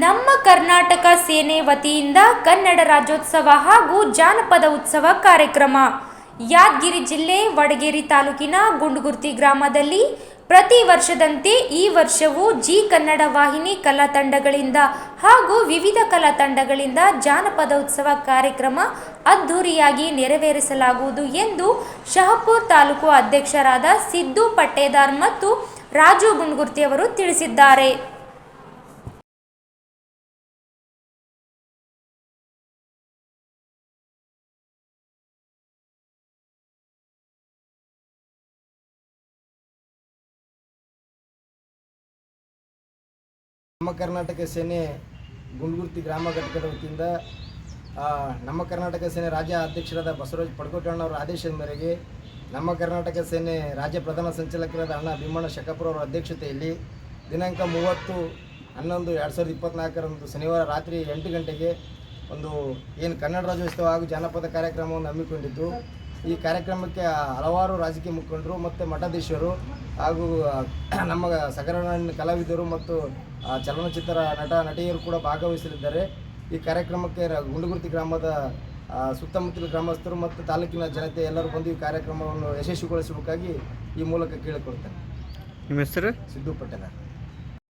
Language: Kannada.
ನಮ್ಮ ಕರ್ನಾಟಕ ಸೇನೆ ವತಿಯಿಂದ ಕನ್ನಡ ರಾಜ್ಯೋತ್ಸವ ಹಾಗೂ ಜಾನಪದ ಉತ್ಸವ ಕಾರ್ಯಕ್ರಮ. ಯಾದಗಿರಿ ಜಿಲ್ಲೆ ವಡಗೇರಿ ತಾಲೂಕಿನ ಗುಂಡುಗುರ್ತಿ ಗ್ರಾಮದಲ್ಲಿ ಪ್ರತಿ ವರ್ಷದಂತೆ ಈ ವರ್ಷವೂ ಜಿ ಕನ್ನಡ ವಾಹಿನಿ ಕಲಾ ತಂಡಗಳಿಂದ ಹಾಗೂ ವಿವಿಧ ಕಲಾ ತಂಡಗಳಿಂದ ಜಾನಪದ ಉತ್ಸವ ಕಾರ್ಯಕ್ರಮ ಅದ್ಧೂರಿಯಾಗಿ ನೆರವೇರಿಸಲಾಗುವುದು ಎಂದು ಶಹಪುರ್ ತಾಲೂಕು ಅಧ್ಯಕ್ಷರಾದ ಸಿದ್ದು ಪಟ್ಟೇದಾರ್ ಮತ್ತು ರಾಜು ಗುಂಡ್ಗುರ್ತಿಯವರು ತಿಳಿಸಿದ್ದಾರೆ. ನಮ್ಮ ಕರ್ನಾಟಕ ಸೇನೆ ಗುಂಡ್ಗುರ್ತಿ ಗ್ರಾಮ ಘಟಕದ ವತಿಯಿಂದ ನಮ್ಮ ಕರ್ನಾಟಕ ಸೇನೆ ರಾಜ್ಯ ಅಧ್ಯಕ್ಷರಾದ ಬಸವರಾಜ್ ಪಡ್ಕೋಟಣ್ಣವರ ಆದೇಶದ ಮೇರೆಗೆ ನಮ್ಮ ಕರ್ನಾಟಕ ಸೇನೆ ರಾಜ್ಯ ಪ್ರಧಾನ ಸಂಚಾಲಕರಾದ ಅಣ್ಣ ಭೀಮಣ್ಣ ಶಕಪುರ ಅವರ ಅಧ್ಯಕ್ಷತೆಯಲ್ಲಿ ದಿನಾಂಕ ಮೂವತ್ತು ಹನ್ನೊಂದು ಎರಡು ಸಾವಿರದ ಇಪ್ಪತ್ತ್ನಾಲ್ಕರಂದು ಶನಿವಾರ ರಾತ್ರಿ ಎಂಟು ಗಂಟೆಗೆ ಒಂದು ಏನು ಕನ್ನಡ ರಾಜ್ಯೋತ್ಸವ ಹಾಗೂ ಜಾನಪದ ಕಾರ್ಯಕ್ರಮವನ್ನು ಹಮ್ಮಿಕೊಂಡಿದ್ದು ಈ ಕಾರ್ಯಕ್ರಮಕ್ಕೆ ಹಲವಾರು ರಾಜಕೀಯ ಮುಖಂಡರು ಮತ್ತು ಮಠಾಧೀಶರು ಹಾಗೂ ನಮ್ಮ ಸಗರನಾಡಿನ ಕಲಾವಿದರು ಮತ್ತು ಚಲನಚಿತ್ರ ನಟ ನಟಿಯರು ಕೂಡ ಭಾಗವಹಿಸಲಿದ್ದಾರೆ. ಈ ಕಾರ್ಯಕ್ರಮಕ್ಕೆ ಗುಂಡುಗುರ್ತಿ ಗ್ರಾಮದ ಸುತ್ತಮುತ್ತಲ ಗ್ರಾಮಸ್ಥರು ಮತ್ತು ತಾಲೂಕಿನ ಜನತೆ ಎಲ್ಲರೂ ಬಂದು ಈ ಕಾರ್ಯಕ್ರಮವನ್ನು ಯಶಸ್ವಿಗೊಳಿಸಬೇಕಾಗಿ ಈ ಮೂಲಕ ಕೇಳಿಕೊಳ್ತೇನೆ. ನಿಮ್ಮ ಹೆಸರು? ಸಿದ್ದು ಪಟ್ಟೇದಾರ್